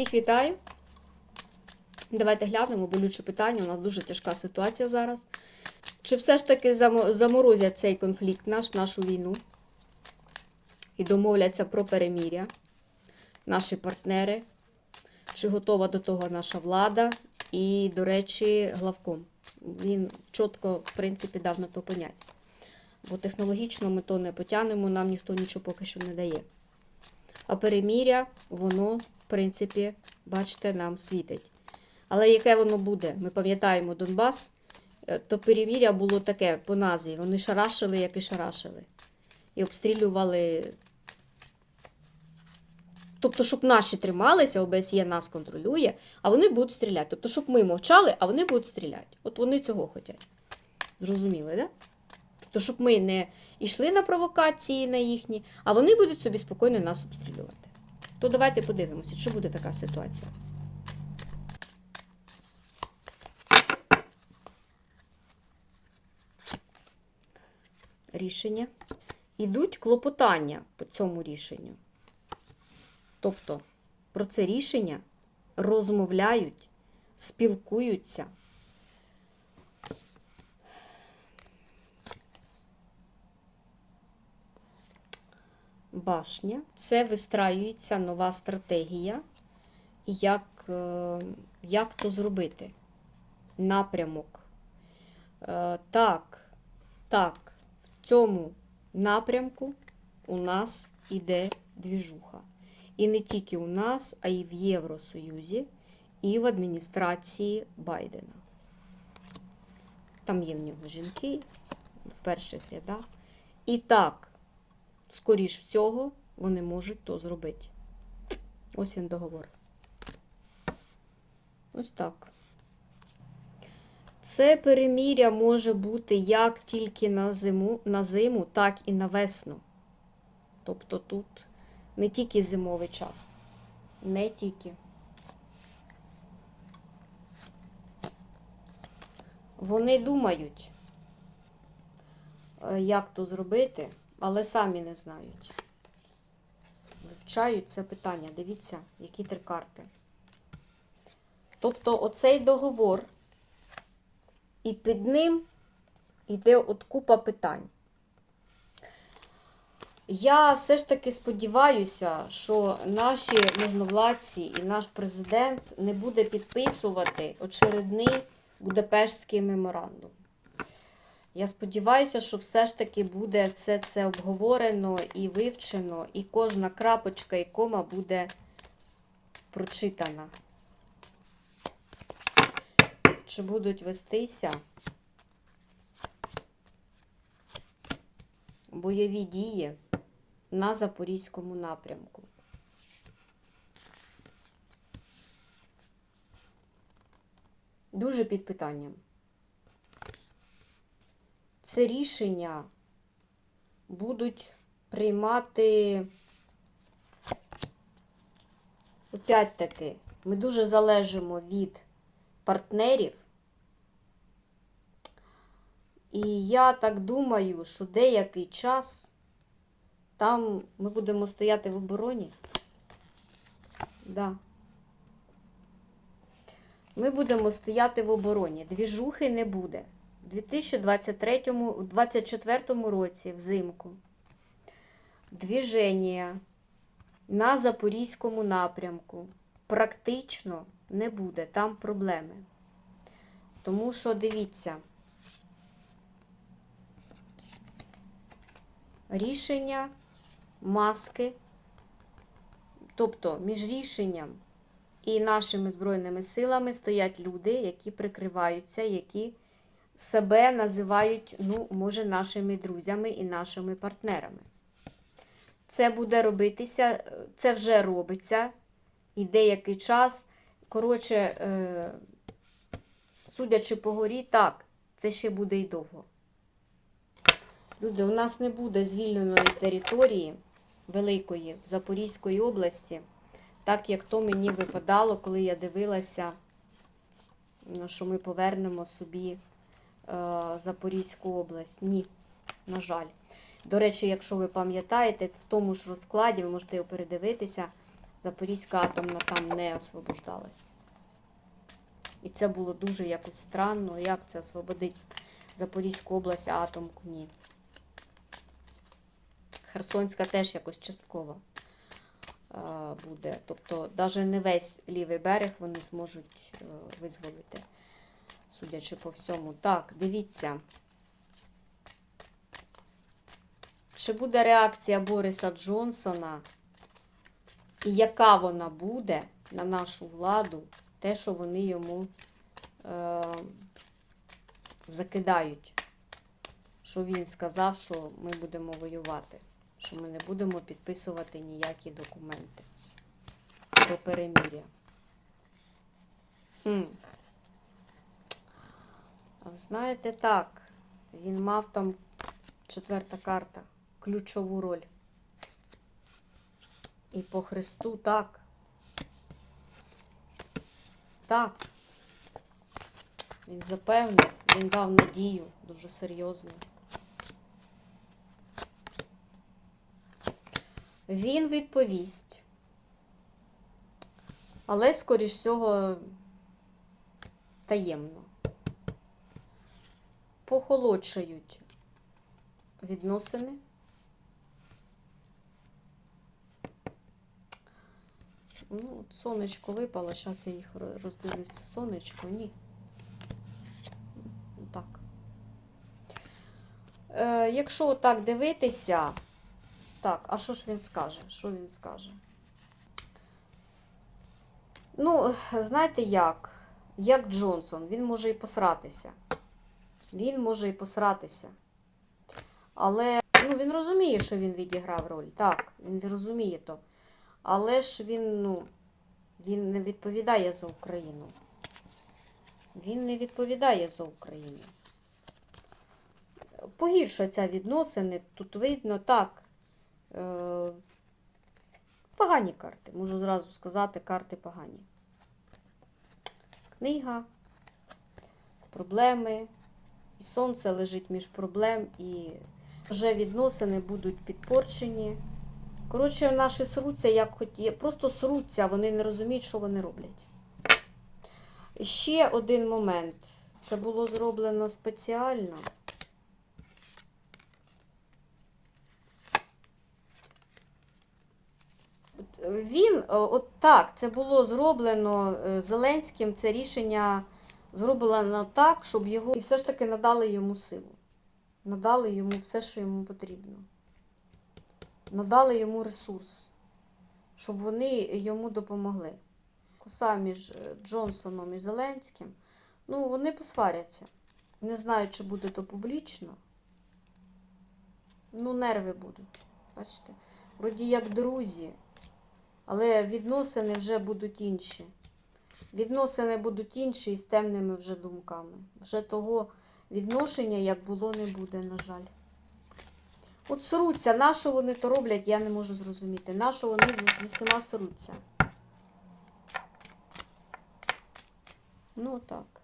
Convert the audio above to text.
Всіх вітаю. Давайте глянемо болюче питання. У нас дуже тяжка ситуація зараз. Чи все ж таки заморозять цей конфлікт наш, нашу війну? І домовляться про переміря, наші партнери? Чи готова до того наша влада? І, до речі, главком. Він чітко, в принципі, дав на то поняття. Бо технологічно ми то не потягнемо, нам ніхто нічого поки що не дає. А переміря, воно, в принципі, бачите, нам світить. Але яке воно буде? Ми пам'ятаємо Донбас, е, то переміря було таке по назві. Вони шарашили, як і шарашили. І обстрілювали. Тобто, щоб наші трималися, ОБСЄ нас контролює, а вони будуть стріляти. Тобто, щоб ми мовчали, а вони будуть стріляти. От вони цього хочуть. Зрозуміли? Да? Тобто, щоб ми не йшли на провокації на їхні, а вони будуть собі спокійно нас обстрілювати. То давайте подивимося, чи буде така ситуація. Рішення. Ідуть клопотання по цьому рішенню. Тобто про це рішення розмовляють, спілкуються. Башня. Це вистраюється нова стратегія. Як, е, як то зробити? Напрямок. Е, Так, так, в цьому напрямку у нас іде двіжуха. І не тільки у нас, а й в Євросоюзі, і в адміністрації Байдена. Там є в нього жінки в перших рядах. І так, скоріш всього, вони можуть то зробити. Ось він договор. Ось так. Це переміря може бути як тільки на зиму, на зиму, так і на весну. Тобто тут не тільки зимовий час. Не тільки. Вони думають, е, як то зробити, але самі не знають. Вивчають це питання. Дивіться, які три карти. Тобто оцей договор, і під ним йде от купа питань. Я все ж таки сподіваюся, що наші можновладці і наш президент не буде підписувати очередний Будапештський меморандум. Я сподіваюся, що все ж таки буде все це обговорено і вивчено, і кожна крапочка і кома буде прочитана. Чи будуть вестися бойові дії на Запорізькому напрямку? Дуже під питанням. Це рішення будуть приймати опять таки, ми дуже залежимо від партнерів. І я так думаю, що деякий час там ми будемо стояти в обороні. Да. Ми будемо стояти в обороні. Двіжухи не буде. У 2023-2024 році взимку двіження на Запорізькому напрямку практично не буде. Там проблеми. Тому що дивіться, рішення маски, тобто між рішенням і нашими Збройними силами стоять люди, які прикриваються, які себе називають, ну, може, нашими друзями і нашими партнерами. Це буде робитися, це вже робиться і деякий час. Коротше, е, судячи по горі, так, це ще буде й довго. Люди, у нас не буде звільненої території великої Запорізької області, так як то мені випадало, коли я дивилася, що ми повернемо собі е, Запорізьку область. Ні, на жаль. До речі, якщо ви пам'ятаєте, в тому ж розкладі, ви можете його передивитися, Запорізька атомна там не освобождалась. І це було дуже якось странно. Як це освободить Запорізьку область, атомку ні. Херсонська теж якось частково е, буде. Тобто, навіть не весь лівий берег вони зможуть е, визволити, судячи по всьому. Так, дивіться. Чи буде реакція Бориса Джонсона? І яка вона буде на нашу владу, те, що вони йому е, закидають? Що він сказав, що ми будемо воювати, що ми не будемо підписувати ніякі документи про перемир'я. Хм. Знаєте, так, він мав там четверта карта, ключову роль. І по Христу так. Так. Він запевнив, він дав надію дуже серйозну. Він відповість. Але, скоріш всього, таємно. Похолодшають відносини. Ну, сонечко випало, зараз я їх ро- роздивлюсь. Це сонечко, ні. Ну, Так. Е, якщо так дивитися, так, а що ж він скаже? Що він скаже? Ну, знаєте як? Як Джонсон, він може і посратися. Він може і посратися. Але ну, він розуміє, що він відіграв роль. Так, він розуміє то. Але ж він, ну, він не відповідає за Україну. Він не відповідає за Україну. Погіршаться відносини. Тут видно так. Е, погані карти. Можу зразу сказати, карти погані. Книга, проблеми. І сонце лежить між проблем, і вже відносини будуть підпорчені. Коротше, наші сруться, як хоті... просто сруться, вони не розуміють, що вони роблять. Ще один момент. Це було зроблено спеціально. Він, от так, це було зроблено е, Зеленським, це рішення зроблено так, щоб його. І все ж таки надали йому силу. Надали йому все, що йому потрібно надали йому ресурс, щоб вони йому допомогли. Коса між е, Джонсоном і Зеленським, ну, вони посваряться. Не знаю, чи буде то публічно. Ну, нерви будуть. Бачите? Вроді як друзі, але відносини вже будуть інші. Відносини будуть інші і з темними вже думками. Вже того відношення, як було, не буде, на жаль. От сруться, на що вони то роблять, я не можу зрозуміти. На що вони з, усіма сруться. Ну, так.